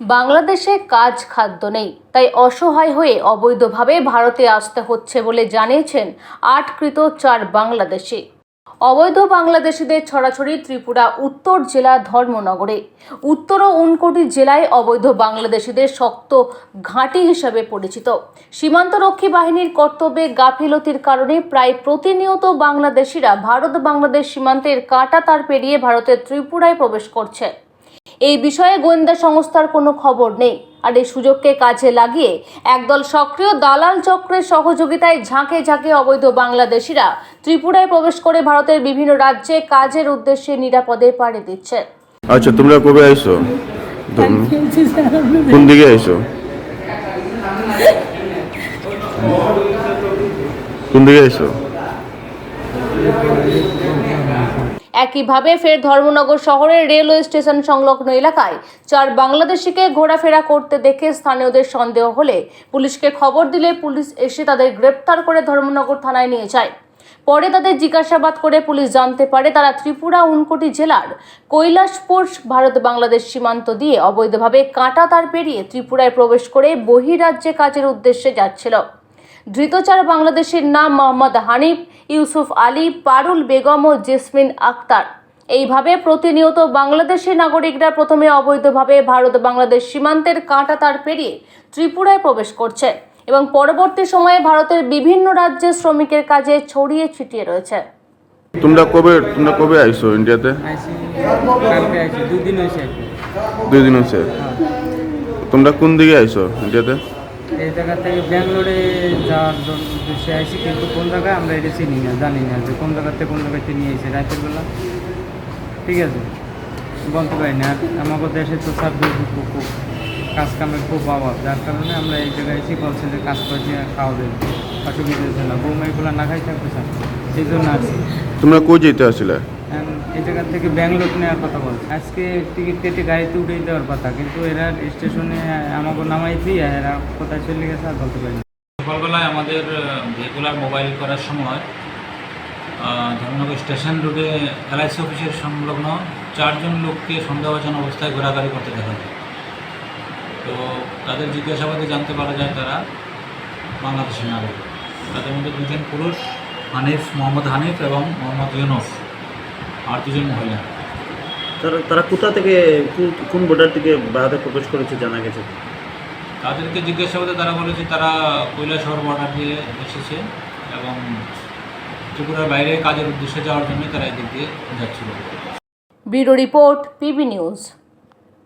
বাংলাদেশে কাজ খাদ্য নেই, তাই অসহায় হয়ে অবৈধভাবে ভারতে আসতে হচ্ছে বলে জানিয়েছেন আটকৃত চার বাংলাদেশি। অবৈধ বাংলাদেশিদের ছড়াছড়ি ত্রিপুরা উত্তর জেলা ধর্মনগরে। উত্তর ও উনকোটি জেলায় অবৈধ বাংলাদেশিদের শক্ত ঘাঁটি হিসাবে পরিচিত। সীমান্তরক্ষী বাহিনীর কর্তব্যে গাফিলতির কারণে প্রায় প্রতিনিয়ত বাংলাদেশিরা ভারত বাংলাদেশ সীমান্তের কাঁটা তার পেরিয়ে ভারতের ত্রিপুরায় প্রবেশ করছে। এই বিষয়ে গোয়েন্দা সংস্থার কোনো খবর নেই। আর এই সুযোগকে কাজে লাগিয়ে একদল সক্রিয় দালাল চক্রের সহযোগিতায় ঝাঁকে ঝাঁকে অবৈধ বাংলাদেশিরা ত্রিপুরায় প্রবেশ করে ভারতের বিভিন্ন রাজ্যে কাজের উদ্দেশ্যে নিরাপদে পাড়ি দিচ্ছে। আচ্ছা তোমরা কবে আইছো? কোন দিকে আইছো? কোন দিকে আইছো? একইভাবে ফের ধর্মনগর শহরের রেলওয়ে স্টেশন সংলগ্ন এলাকায় চার বাংলাদেশিকে ঘোরাফেরা করতে দেখে স্থানীয়দের সন্দেহ হলে পুলিশকে খবর দিলে পুলিশ এসে তাদের গ্রেপ্তার করে ধর্মনগর থানায় নিয়ে যায়। পরে তাদের জিজ্ঞাসাবাদ করে পুলিশ জানতে পারে তারা ত্রিপুরা উনকোটি জেলার কৈলাসপুর, ভারত বাংলাদেশ সীমান্ত দিয়ে অবৈধভাবে কাঁটা তার পেরিয়ে ত্রিপুরায় প্রবেশ করে বহিরাজ্যে কাজের উদ্দেশ্যে যাচ্ছিল। ধৃত চার বাংলাদেশের নাম মোহাম্মদ হানিফ ইউসুফ আলী পারুল বেগম ও জেসমিন আক্তার। এইভাবে প্রতিনিয়ত বাংলাদেশি নাগরিকরা প্রথমে অবৈধভাবে ভারত বাংলাদেশ সীমান্তের কাঁটা তার পেরিয়ে ত্রিপুরায় প্রবেশ করছে এবং পরবর্তী সময়ে ভারতের বিভিন্ন রাজ্যে শ্রমিকের কাজে ছড়িয়ে ছিটিয়ে রয়েছে। তোমরা কবে তোমরা কবে আইছো ইন্ডিয়াতে? দুই দিন হয়েছে দুই দিন হচ্ছে তোমরা কোন দিকে আইছো ইন্ডিয়াতে? এই জায়গা থেকে ব্যাঙ্গালোরে যাওয়ার জন্য উদ্দেশ্যে আসি কিন্তু কোন জায়গায় আমরা এটা চিনি না, জানি না যে কোন জায়গাতে কোন জায়গাতে নিয়ে এসে রাতের বেলা ঠিক আছে, বলতে পারি না। আর আমাদের দেশে তো সার্ভিস খুব কাজ কামের খুব অভাব, যার কারণে আমরা এই জায়গায় এসে বলছি যে কাজ করে খাওয়া দেবে। অসুবিধা হচ্ছে না, বৌমা না খাই থাকতে চান সেই জন্য আসি তোমরা কই যেতে আসলে? এই থেকে ব্যাঙ্গালোর নেওয়ার কথা বলছে। আজকে টিকিট কেটে গাড়িতে উঠে দেওয়ার কথা, কিন্তু এরা স্টেশনে আমাকে নামাই দিয়ে এরা কোথায় চলে গেছে আর বলতে পারি। সকালবেলায় আমাদের রেগুলার মোবাইল করার সময় ধর্মনগর স্টেশন রোডে এলআইসি অফিসের সংলগ্ন চারজন লোককে সন্দেহভাজন অবস্থায় ঘোরাঘুরি করতে দেখা যায়। তো তাদের জিজ্ঞাসাবাদে জানতে পারা যায় তারা বাংলাদেশের নাগরিক। তাদের মধ্যে দুজন পুরুষ, হানিফ, মোহাম্মদ হানিফ এবং মোহাম্মদ ইউনুস। আর দুজন মহিলা তারা তারা কোথা থেকে কোন- কোন বর্ডার থেকে ভারতে প্রবেশ করেছে জানা গেছে? তাদেরকে জিজ্ঞাসাবাদে তারা বলেছে তারা কৈলা শহর বর্ডার দিয়ে এসেছে এবং ত্রিপুরার বাইরে কাজের উদ্দেশ্যে যাওয়ার জন্য তারা এদিক দিয়ে যাচ্ছিল। Bureau report PB news.